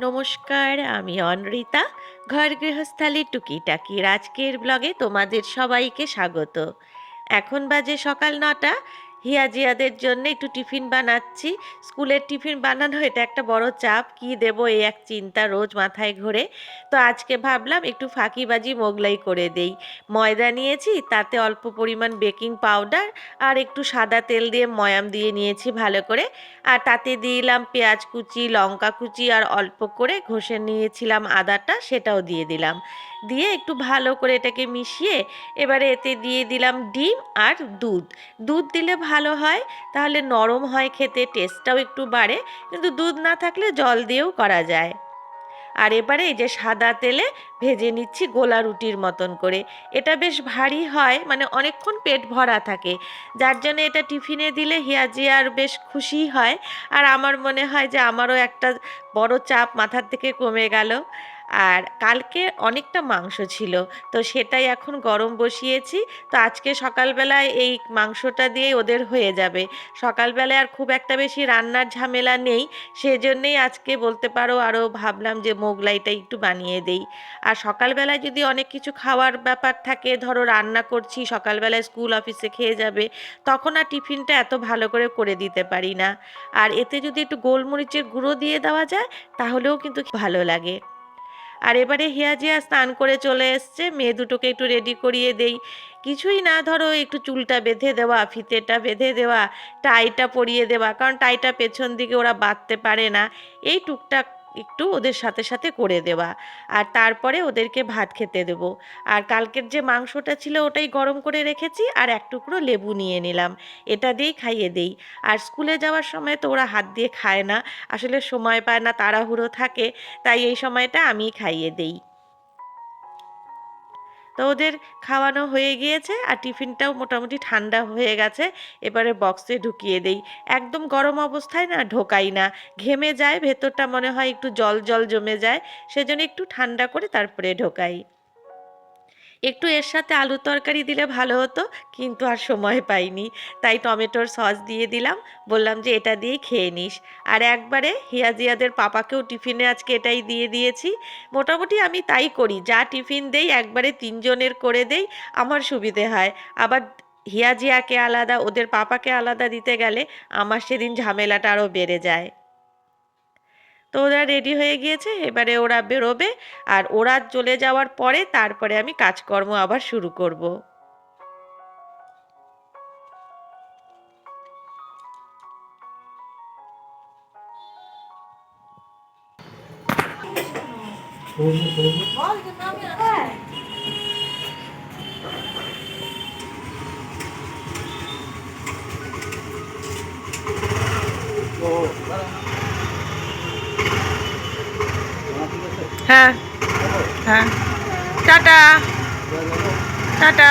নমস্কার, আমি অনরিতা। ঘর গৃহস্থালী টুকিটাকির রাজকের ব্লগে তোমাদের সবাইকে স্বাগত। এখন বাজে সকাল নটা। হিয়াজিয়াদের জন্য একটু টিফিন বানাচ্ছি। স্কুলের টিফিন বানানো, এটা একটা বড় চাপ। কি দেবো এই এক চিন্তা রোজ মাথায় ঘোরে। তো আজকে ভাবলাম একটু ফাঁকিবাজি মোগলাই করে দেই। ময়দা নিয়েছি, তাতে অল্প পরিমাণ বেকিং পাউডার আর একটু সাদা তেল দিয়ে ময়াম দিয়ে নিয়েছি ভালো করে। আর তাতে দিলাম পেঁয়াজ কুচি, লঙ্কা কুচি আর অল্প করে ঘষে নিয়েছিলাম আদাটা, সেটাও দিয়ে দিলাম। দিয়ে একটু ভালো করে এটাকে মিশিয়ে এবারে এতে দিয়ে দিলাম ডিম আর দুধ। দুধ দিলে ভালো হয়, তাহলে নরম হয় খেতে, টেস্টটাও একটু বাড়ে, কিন্তু দুধ না থাকলে জল দিয়েও করা যায়। আর এবারে এই যে সাদা তেলে ভেজে নিচ্ছি গোলা রুটির মতন করে। এটা বেশ ভারী হয় মানে অনেকক্ষণ পেট ভরা থাকে। যার জন্য এটা টিফিনে দিলে হিয়াজি আর বেশ খুশি হয়। আর আমার মনে হয় যে আমারও একটা বড় চাপ মাথার থেকে কমে গেল। আর কালকে অনেকটা মাংস ছিল, তো সেটাই এখন গরম বসিয়েছি। তো আজকে সকালবেলায় এই মাংসটা দিয়ে ওদের হয়ে যাবে। সকালবেলায় আর খুব একটা বেশি রান্নার ঝামেলা নেই, সেজন্যেই আজকে বলতে পারো আরও ভাবলাম যে মোগলাইটা একটু বানিয়ে দেই। আর সকালবেলায় যদি অনেক কিছু খাওয়ার ব্যাপার থাকে, ধরো রান্না করছি, সকালবেলায় স্কুল অফিসে খেয়ে যাবে, তখন আর টিফিনটা এত ভালো করে করে দিতে পারি না। আর এতে যদি একটু গোলমরিচের গুঁড়ো দিয়ে দেওয়া যায়, তাহলেও কিন্তু ভালো লাগে। আর এবারে হিয়াজিয়া স্নান করে চলে এসছে। মেয়ে দুটোকে একটু রেডি করিয়ে দেই। কিছুই না ধরো, একটু চুলটা বেঁধে দেওয়া, ফিতেটা বেঁধে দেওয়া টাইটা পরিয়ে দেওয়া, কারণ টাইটা পেছন দিকে ওরা বাঁধতে পারে না। এই টুকটাক একটু ওদের সাথে সাথে করে দেওয়া। আর তারপরে ওদেরকে ভাত খেতে দেব। আর কালকের যে মাংসটা ছিল ওটাই গরম করে রেখেছি আর এক টুকরো লেবু নিয়ে নিলাম। এটা দিয়েই খাইয়ে দেই। আর স্কুলে যাওয়ার সময় তো ওরা হাত দিয়ে খায় না। আসলে সময় পায় না, তাড়াহুড়ো থাকে। তাই এই সময়টা আমি খাইয়ে দেই। তো ওদের খাওয়ানো হয়ে গিয়েছে আর টিফিনটাও মোটামুটি ঠান্ডা হয়ে গেছে। এবারে বক্সে ঢুকিয়ে দেই। একদম গরম অবস্থায় না ঢোকাই না। ঘেমে যায়, ভেতরটা মনে হয় একটু জল জল জমে যায়। সেজন্য একটু ঠান্ডা করে তারপরে ঢোকাই। একটু এর সাথে আলু তরকারি দিলে ভালো হতো, কিন্তু আর সময় পাইনি। তাই টমেটোর সস দিয়ে দিলাম, বললাম যে এটা দিয়েই খেয়ে নিস। আর একবারে হিয়াজিয়াদের পাপাকেও টিফিনে আজকে এটাই দিয়ে দিয়েছি। মোটামুটি আমি তাই করি, যা টিফিন দেই একবারে তিনজনের করে দেই, আমার সুবিধে হয়। আবার হিয়াজিয়াকে আলাদা, ওদের পাপাকে আলাদা দিতে গেলে আমার সেদিন ঝামেলাটা আরও বেড়ে যায়। তো ওরা রেডি হয়ে গিয়েছে, এবারে ওরা বেরোবে আর ওরা চলে যাওয়ার পরে তারপরে আমি কাজকর্ম আবার শুরু করব। হ্যাঁ। হ্যাঁ। টাটা। টাটা।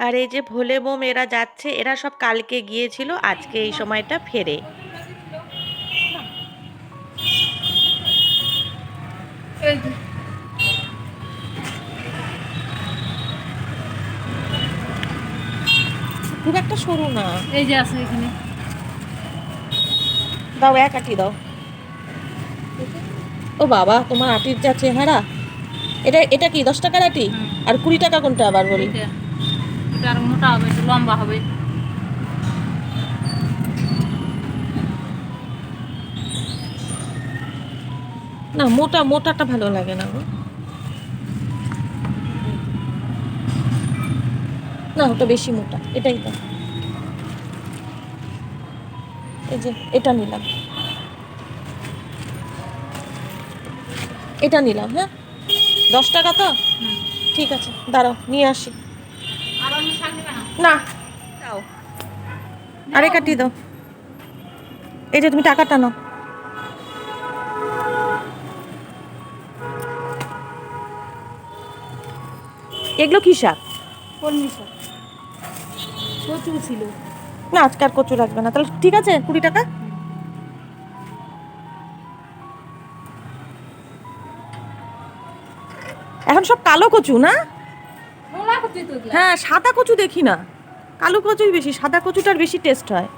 আর এই যে ভোলে বোম, এরা যাচ্ছে। এরা সব কালকে গিয়েছিল, আজকে এই সময়টা ফেরে। খুব একটা সরু না। এই যে আছে এখানে। দাও এক আটি দাও। ও বাবা তোমার আটির যা চেহারা। এটা এটা কি দশ টাকার আটি? আর কুড়ি টাকা কোনটা আবার বলি? এটা আর মোটা হবে একটু লম্বা হবে। না মোটা মোটাটা ভালো লাগে না গো। না ওটা বেশি মোটা। এটাই তো। এই যে এটা নিলাম। এটা নিলাম হ্যাঁ? দশ টাকা তো? ঠিক আছে দাঁড়াও নিয়ে আসি। না। দাও। আরে কাটি দাও। এই যে তুমি টাকাটা নাও। এগুলো কি শাক? কচু ছিল। না আজকে আর কচু লাগবে না। তাহলে ঠিক আছে কুড়ি টাকা? এখন সব কালো কচু না। হ্যাঁ সাদা কচু দেখি না। কালো কচুই বেশি সাদা কচুটার বেশি টেস্ট হয়।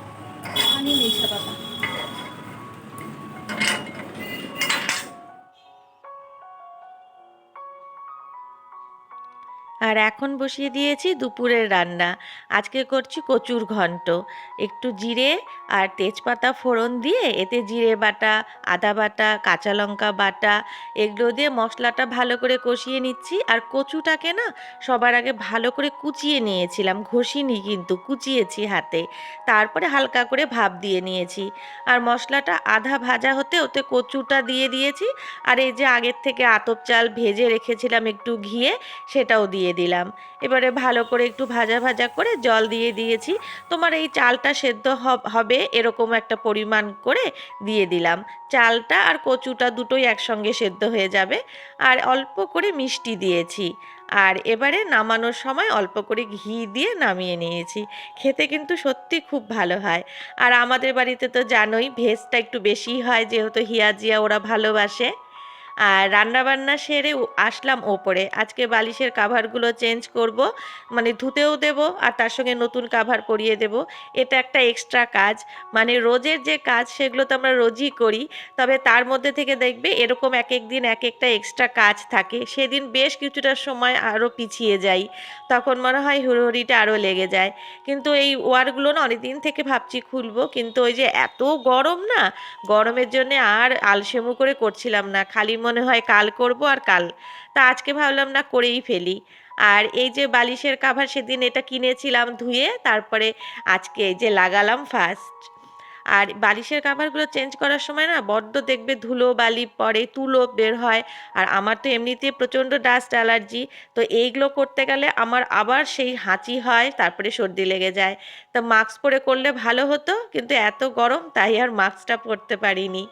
আর এখন বসিয়ে দিয়েছি দুপুরের রান্না। আজকে করছি কচুর ঘন্ট। একটু জিরে আর তেজপাতা ফোড়ন দিয়ে এতে জিরে বাটা, আদা বাটা, কাঁচা লঙ্কা বাটা, এগুলো দিয়ে মশলাটা ভালো করে কষিয়ে নিচ্ছি। আর কচুটাকে না সবার আগে ভালো করে কুচিয়ে নিয়েছিলাম, ঘষিনি কিন্তু, কুচিয়েছি হাতে। তারপরে হালকা করে ভাপ দিয়ে নিয়েছি। আর মশলাটা আধা ভাজা হতে ওতে কচুটা দিয়ে দিয়েছি। আর এই যে আগের থেকে আতপ চাল ভেজে রেখেছিলাম একটু ঘিয়ে, সেটাও দিয়ে দিলাম। এবারে ভালো করে একটু ভাজা ভাজা করে জল দিয়ে দিয়েছি। তোমার এই চালটা সেদ্ধ হবে এরকম একটা পরিমাণ করে দিয়ে দিলাম। চালটা আর কচুটা দুটোই একসঙ্গে সেদ্ধ হয়ে যাবে। আর অল্প করে মিষ্টি দিয়েছি। আর এবারে নামানোর সময় অল্প করে ঘি দিয়ে নামিয়ে নিয়েছি। খেতে কিন্তু সত্যি খুব ভালো হয়। আর আমাদের বাড়িতে তো জানোই, ভেজটা একটু বেশি হয়, যেহেতু হিয়াজিয়া ওরা ভালোবাসে। আর রান্নাবান্না সেরে আসলাম ওপরে। আজকে বালিশের কাভারগুলো চেঞ্জ করব মানে ধুতেও দেব আর তার সঙ্গে নতুন কাভার পরিয়ে দেব। এটা একটা এক্সট্রা কাজ। মানে রোজের যে কাজ সেগুলো তো আমরা রোজই করি, তবে তার মধ্যে থেকে দেখবে এরকম এক এক দিন এক একটা এক্সট্রা কাজ থাকে। সেদিন বেশ কিছুটা সময় আরও পিছিয়ে যাই, তখন মনে হয় হুড়োহুড়িটা আরও লেগে যায়। কিন্তু এই ওয়ারগুলো না অনেকদিন থেকে ভাবছি খুলবো, কিন্তু ওই যে এত গরম না, গরমের জন্য আর আলসেমু করে করছিলাম না। খালি মনে হয় কাল করব আর কাল, তা আজকে ভাবলাম না করেই ফেলি। আর এই যে বালিশের কাভার সেদিন এটা কিনেছিলাম ধুয়ে, তারপরে আজকে যে লাগালাম ফার্স্ট আর বালিশের কাভারগুলো চেঞ্জ করার সময় না বড্ড দেখবে ধুলো বালি পড়ে তুলো বের হয়, আর আমার তো এমনিতেই প্রচণ্ড ডাস্ট অ্যালার্জি তো এইগুলো করতে গেলে আমার আবার সেই হাঁচি হয়, তারপরে সর্দি লেগে যায়। তা মাস্ক পরে করলে ভালো হতো, কিন্তু এত গরম তাই আর মাস্কটা পরতে পারিনি।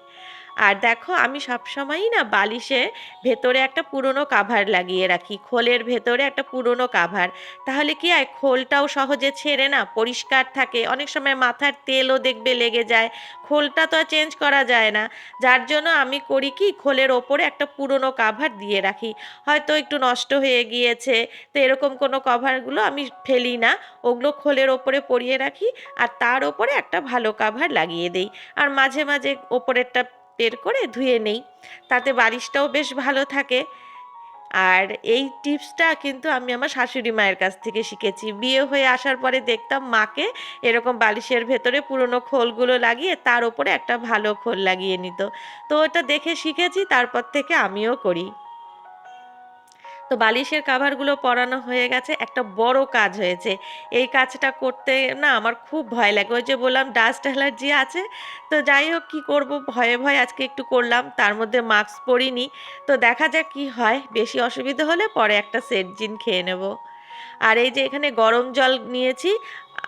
আর দেখো, আমি সবসময়ই না বালিশে ভেতরে একটা পুরনো কাভার লাগিয়ে রাখি, খোলের ভেতরে একটা পুরনো কাভার তাহলে কি হয় খোলটাও সহজে ছেড়ে না, পরিষ্কার থাকে, অনেক সময় মাথার তেলও দেখবে লেগে যায়, খোলটা তো আর চেঞ্জ করা যায় না। যার জন্য আমি করি কি, খোলের ওপরে একটা পুরনো কাভার দিয়ে রাখি। হয়তো একটু নষ্ট হয়ে গিয়েছে, তো এরকম কোনো কভারগুলো আমি ফেলি না, ওগুলো খোলের ওপরে পরিয়ে রাখি, আর তার ওপরে একটা ভালো কাভার লাগিয়ে দেই। আর মাঝে মাঝে ওপরেরটা বের করে ধুয়ে নেই। তাতে বালিশটাও বেশ ভালো থাকে। আর এই টিপসটা কিন্তু আমি আমার শাশুড়ি মায়ের কাছ থেকে শিখেছি। বিয়ে হয়ে আসার পরে দেখতাম মাকে এরকম বালিশের ভেতরে পুরনো খোলগুলো লাগিয়ে তার ওপরে একটা ভালো খোল লাগিয়ে নিত। তো ওটা দেখে শিখেছি, তারপর থেকে আমিও করি। তো বালিশের কাভারগুলো পরানো হয়ে গেছে, একটা বড় কাজ হয়েছে। এই কাজটা করতে না আমার খুব ভয় লাগে। ওই যে বললাম ডাস্ট অ্যালার্জি আছে। তো যাই হোক, কী করব? ভয়ে ভয়ে আজকে একটু করলাম। তার মধ্যে মাস্ক পরিনি। তো দেখা যাক কি হয়। বেশি অসুবিধা হলে পরে একটা সেট জিন খেয়ে নেব। আর এই যে এখানে গরম জল নিয়েছি,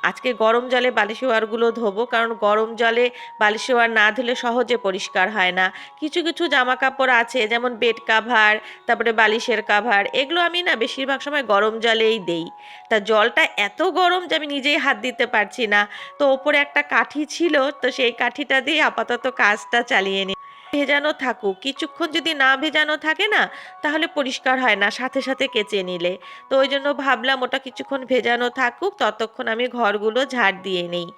আজকে গরম জলে বালিশোয়ারগুলো ধোবো, কারণ গরম জলে বালিশোয়ার না ধুলে সহজে পরিষ্কার হয় না। কিছু কিছু জামা কাপড় আছে, যেমন বেড কাভার, তারপরে বালিশের কাভার, এগুলো আমি না বেশিরভাগ সময় গরম জলেই দেই। তা জলটা এত গরম যে আমি নিজেই হাত দিতে পারছি না। তো ওপরে একটা কাঠি ছিল, তো সেই কাঠিটা দিয়ে আপাতত কাজটা চালিয়ে নি ভেজানো থাকুক। কিছুক্ষণ যদি না ভেজানো থাকে না, তাহলে পরিষ্কার হয় না, সাথে সাথে কেচে নিলে। তো ওই জন্য ভাবলাম ওটা কিছুক্ষণ ভেজানো থাকুক, ততক্ষণ আমি ঘরগুলো ঝাড় দিয়ে নিই।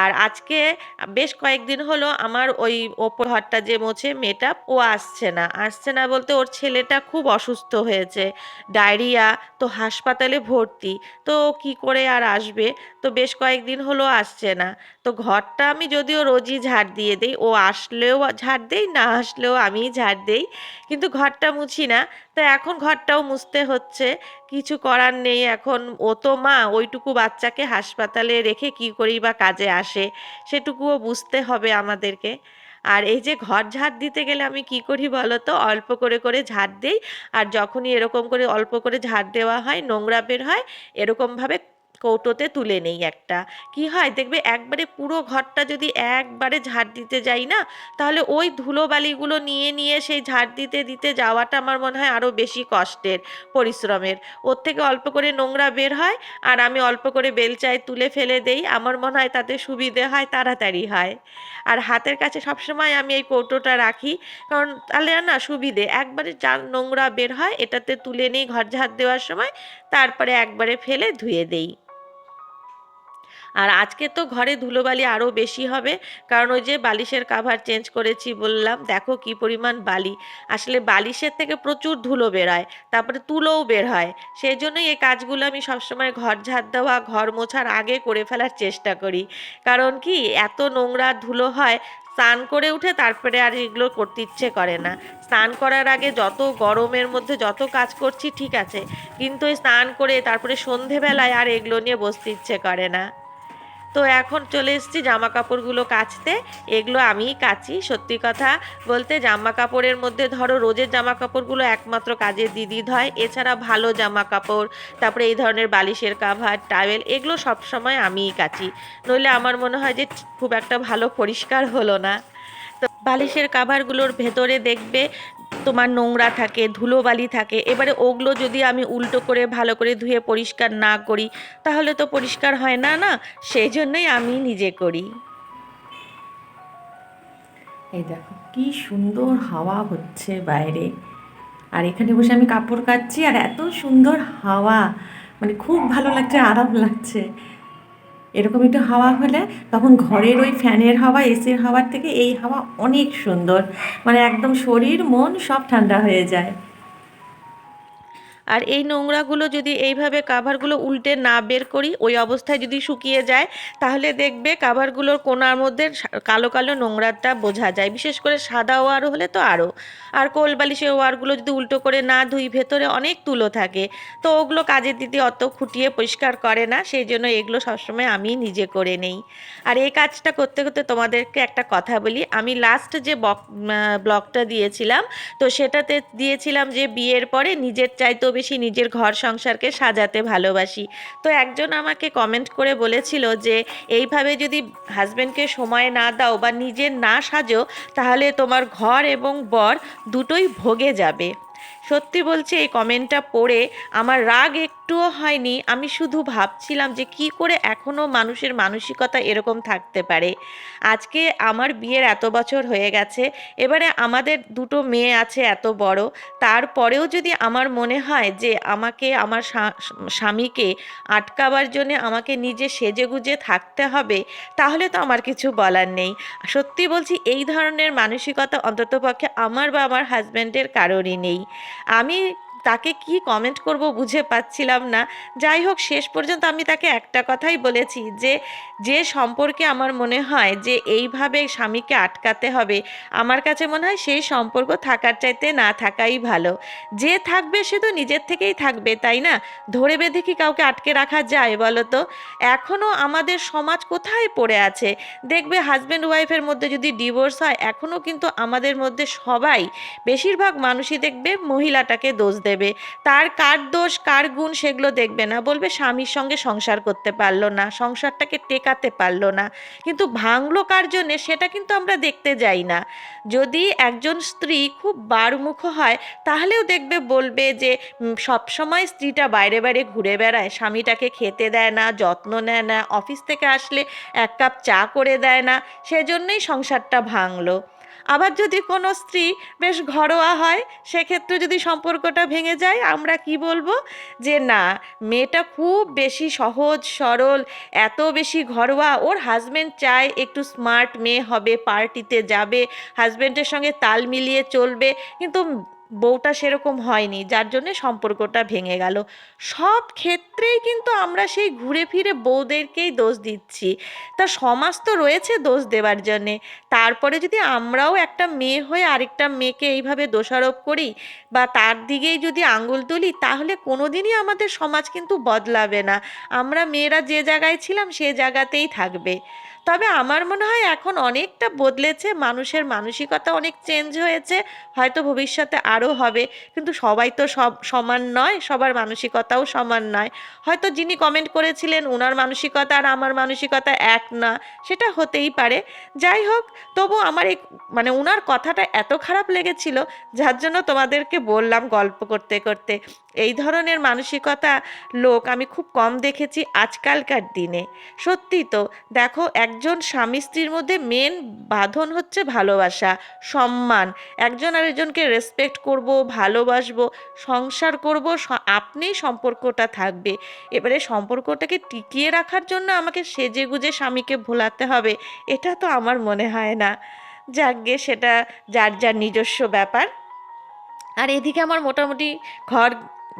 আর আজকে বেশ কয়েকদিন হলো আমার ওই ওপর ঘরটা যে মোছে মেয়েটা, ও আসছে না। আসছে না বলতে ওর ছেলেটা খুব অসুস্থ হয়েছে। ডায়রিয়া, তো হাসপাতালে ভর্তি। তো কি করে আর আসবে? তো বেশ কয়েকদিন হলো আসছে না। তো ঘরটা আমি যদিও রোজই ঝাড় দিয়ে দেই, ও আসলেও ঝাড় দেই না আসলেও আমিই ঝাড় দেই। কিন্তু ঘরটা মুছি না। তো এখন ঘরটাও মুছতে হচ্ছে। কিছু করার নেই। এখন ও তো মা, ওইটুকু বাচ্চাকে হাসপাতালে রেখে কি করি বা কাজে আসে, সেটুকুও বুঝতে হবে আমাদেরকে। আর এই যে ঘর ঝাড় দিতে গেলে আমি কি করি বলো তো অল্প করে করে ঝাড় দেই। আর যখনই এরকম করে অল্প করে ঝাড় দেওয়া হয়, নোংরা বের হয়, এরকমভাবে কৌটোতে তুলে নেই একটা। কি হয়, দেখবে একবারে পুরো ঘরটা যদি একবারে ঝাড় দিতে যাই না, তাহলে ওই ধুলোবালিগুলো নিয়ে নিয়ে সেই ঝাড় দিতে দিতে যাওয়াটা আমার মনে হয় আরও বেশি কষ্টের, পরিশ্রমের। ওর থেকে অল্প করে নোংরা বের হয়, আর আমি অল্প করে বেলচায় তুলে ফেলে দেই। আমার মনে হয় তাতে সুবিধে হয়, তাড়াতাড়ি হয়। আর হাতের কাছে সবসময় আমি এই কৌটোটা রাখি, কারণ তাহলে না সুবিধে। একবারে যা নোংরা বের হয়, এটাতে তুলে নিই ঘর ঝাড় দেওয়ার সময়, তারপরে একবারে ফেলে ধুয়ে দেই। আর আজকে তো ঘরে ধুলোবালি আরও বেশি হবে। কারণ ওই যে বালিশের কাভার চেঞ্জ করেছি বললাম, দেখো কি পরিমাণ বালি। আসলে বালিশের থেকে প্রচুর ধুলো বেরোয়, তারপরে তুলোও বের হয়। সেই জন্যই এই কাজগুলো আমি সবসময় ঘর ঝাড় দেওয়া, ঘর মোছার আগে করে ফেলার চেষ্টা করি। কারণ কি, এত নোংরা ধুলো হয়, স্নান করে উঠে তারপরে আর এগুলো করতে ইচ্ছে করে না। স্নান করার আগে যত গরমের মধ্যে যত কাজ করছি ঠিক আছে, কিন্তু স্নান করে তারপরে সন্ধেবেলায় আর এগুলো নিয়ে বসতে ইচ্ছে করে না। তো এখন চলে এসেছি জামা কাপড়গুলো কাচতে। এগুলো আমিই কাচি, সত্যি কথা বলতে জামা কাপড়ের মধ্যে ধরো রোজের জামা কাপড়গুলো একমাত্র কাজের দিদি ধয়, এছাড়া ভালো জামা কাপড় তারপরে এই ধরনের বালিশের কাভার টাওয়েল এগুলো সবসময় আমিই কাচি। নইলে আমার মনে হয় যে খুব একটা ভালো পরিষ্কার হলো না। তো বালিশের কাভারগুলোর ভেতরে দেখবে তোমার নোংরা থাকে, ধুলোবালি থাকে। এবারে ওগুলো যদি আমি উল্টো করে, ভালো করে ধুয়ে পরিষ্কার না করি, তাহলে তো পরিষ্কার হয় না না? সেই জন্যই আমি নিজে করি। এই দেখো, কি সুন্দর হাওয়া হচ্ছে বাইরে। আর এখানে বসে আমি কাপড় কাচ্ছি, আর এত সুন্দর হাওয়া। মানে খুব ভালো লাগছে, আরাম লাগছে। এরকম একটু হাওয়া হলে তখন ঘরের ওই ফ্যানের হাওয়া এসির হাওয়ার থেকে এই হাওয়া অনেক সুন্দর। মানে একদম শরীর, মন সব ঠান্ডা হয়ে যায়। আর এই নোংরাগুলো যদি এইভাবে কাভারগুলো উল্টে না বের করি, ওই অবস্থায় যদি শুকিয়ে যায়, তাহলে দেখবে কাভারগুলোর কোনার মধ্যে কালো কালো নোংরাটা বোঝা যায়। বিশেষ করে সাদা ওয়ার হলে তো আরও আর কোল বালিশের ওয়ারগুলো যদি উল্টো করে না ধুই, ভেতরে অনেক তুলো থাকে। তো ওগুলো কাজের দিদি অত খুঁটিয়ে পরিষ্কার করে না, সেই জন্য এগুলো সবসময় আমি নিজে করে নেই। আর এই কাজটা করতে করতে তোমাদেরকে একটা কথা বলি। আমি লাস্ট যে ব্লগটা দিয়েছিলাম, তো সেটাতে দিয়েছিলাম যে বিয়ের পরে নিজের চাইতেও বেশি নিজের ঘর সংসারকে সাজাতে ভালোবাসি। তো একজন আমাকে কমেন্ট করে বলেছিল যে, এইভাবে যদি হাজব্যান্ডকে সময় না দাও বা নিজের না সাজো, তাহলে তোমার ঘর এবং বর দুটোই ভোগে যাবে। সত্যি বলছি, এই কমেন্টটা পড়ে আমার রাগ একটুও হয়নি। আমি শুধু ভাবছিলাম যে কি করে এখনও মানুষের মানসিকতা এরকম থাকতে পারে। আজকে আমার বিয়ের এত বছর হয়ে গেছে, এবারে আমাদের দুটো মেয়ে আছে এত বড়। তারপরেও যদি আমার মনে হয় যে আমাকে, আমার স্বামীকে আটকাবার জন্য আমাকে নিজে সেজেগুজে থাকতে হবে, তাহলে তো আমার কিছু বলার নেই। সত্যি বলছি, এই ধরনের মানসিকতা অন্ততপক্ষে আমার বা আমার হাজব্যান্ডের কারোরই নেই। আমি তাকে কি কমেন্ট করব বুঝে পাচ্ছিলাম না। যাই হোক, শেষ পর্যন্ত আমি তাকে একটা কথাই বলেছি যে যে সম্পর্কে আমার মনে হয় যে, এইভাবে স্বামীকে আটকাতে হবে, আমার কাছে মনে হয় সেই সম্পর্ক থাকার চাইতে না থাকাই ভালো। যে থাকবে সে তো নিজের থেকেই থাকবে, তাই না? ধরে বেঁধে কি কাউকে আটকে রাখা যায় বলো তো? এখনও আমাদের সমাজ কোথায় পড়ে আছে? দেখবে হাজব্যান্ড ওয়াইফের মধ্যে যদি ডিভোর্স হয় এখনও কিন্তু আমাদের মধ্যে সবাই, বেশিরভাগ মানুষই দেখবে মহিলাটাকে দোষ দেবে। তার কার দোষ, কার গুণ সেগুলো দেখবে না। বলবে, স্বামীর সঙ্গে সংসার করতে পারল না, সংসারটাকে টেকাতে পারল না। কিন্তু ভাঙলো কার জন্যে সেটা কিন্তু আমরা দেখতে যাই না। যদি একজন স্ত্রী খুব বারমুখ হয়, তাহলেও দেখবে, বলবে যে সবসময় স্ত্রীটা বাইরে বাইরে ঘুরে বেড়ায়, স্বামীটাকে খেতে দেয় না, যত্ন নেয় না, অফিস থেকে আসলে এক কাপ চা করে দেয় না, সেজন্যই সংসারটা ভাঙলো। আবার যদি কোনো স্ত্রী বেশ ঘরোয়া হয়, সেক্ষেত্রে যদি সম্পর্কটা ভেঙে যায়, আমরা কি বলব? যে না, মেয়েটা খুব বেশি সহজ, সরল, এত বেশি ঘরোয়া, ওর হাজব্যান্ড চায় একটু স্মার্ট মেয়ে হবে পার্টিতে যাবে হাজব্যান্ডের সঙ্গে তাল মিলিয়ে চলবে, কিন্তু বউটা সেরকম হয়নি, যার জন্যে সম্পর্কটা ভেঙে গেল। সব ক্ষেত্রেই কিন্তু আমরা সেই ঘুরে ফিরে বউদেরকেই দোষ দিচ্ছি। তা সমাজ তো রয়েছে দোষ দেওয়ার জন্যে। তারপরে যদি আমরাও একটা মেয়ে হয়ে আরেকটা মেয়েকে এইভাবে দোষারোপ করি বা তার দিকেই যদি আঙ্গুল তুলি, তাহলে কোনোদিনই আমাদের সমাজ কিন্তু বদলাবে না। আমরা মেয়েরা যে জায়গায় ছিলাম সে জায়গাতেই থাকবে। তবে আমার মনে হয় এখন অনেকটা বদলেছে, মানুষের মানসিকতা অনেক চেঞ্জ হয়েছে, হয়তো ভবিষ্যতে আরও হবে। কিন্তু সবাই তো সব সমান নয়, সবার মানসিকতাও সমান নয়। হয়তো যিনি কমেন্ট করেছিলেন ওনার মানসিকতা আর আমার মানসিকতা এক না, সেটা হতেই পারে। যাই হোক, তবু আমার এই মানে ওনার কথাটা এত খারাপ লেগেছিল, যার জন্য তোমাদেরকে বললাম গল্প করতে করতে। এই ধরনের মানসিকতা লোক আমি খুব কম দেখেছি আজকালকার দিনে। সত্যি তো, দেখো একজন স্বামী স্ত্রীর মধ্যে মেন বাঁধন হচ্ছে ভালোবাসা, সম্মান। একজন আরেকজনকে রেসপেক্ট করব, ভালোবাসবো, সংসার করব আপনিই সম্পর্কটা থাকবে। এবারে সম্পর্কটাকে টিকিয়ে রাখার জন্য আমাকে সেজে গুজে স্বামীকে ভোলাতে হবে, এটা তো আমার মনে হয় না। যাকগে, সেটা যার যার নিজস্ব ব্যাপার। আর এদিকে আমার মোটামুটি ঘর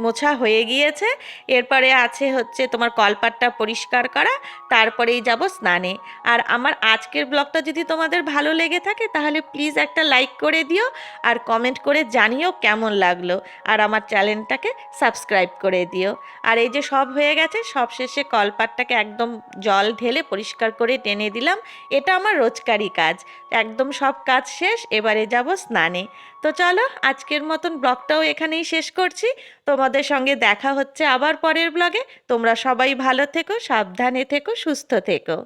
মোছা হয়ে গিয়েছে। এরপরে আছে হচ্ছে তোমার কলপাটটা পরিষ্কার করা, তারপরেই যাব স্নানে। আর আমার আজকের ব্লগটা যদি তোমাদের ভালো লেগে থাকে, তাহলে প্লিজ একটা লাইক করে দিও আর কমেন্ট করে জানিও কেমন লাগল। আর আমার চ্যানেলটাকে সাবস্ক্রাইব করে দিও। আর এই যে সব হয়ে গেছে, সব শেষে কলপাটটাকে একদম জল ঢেলে পরিষ্কার করে টেনে দিলাম। এটা আমার রোজকারই কাজ। একদম সব কাজ শেষ, এবারে যাব স্নানে। তো চলো, আজকের মতন ব্লগটাও এখানেই শেষ করছি। তোমাদের সঙ্গে দেখা হচ্ছে আবার পরের ব্লগে তোমরা সবাই ভালো থেকো, সাবধানে থেকো, সুস্থ থেকো।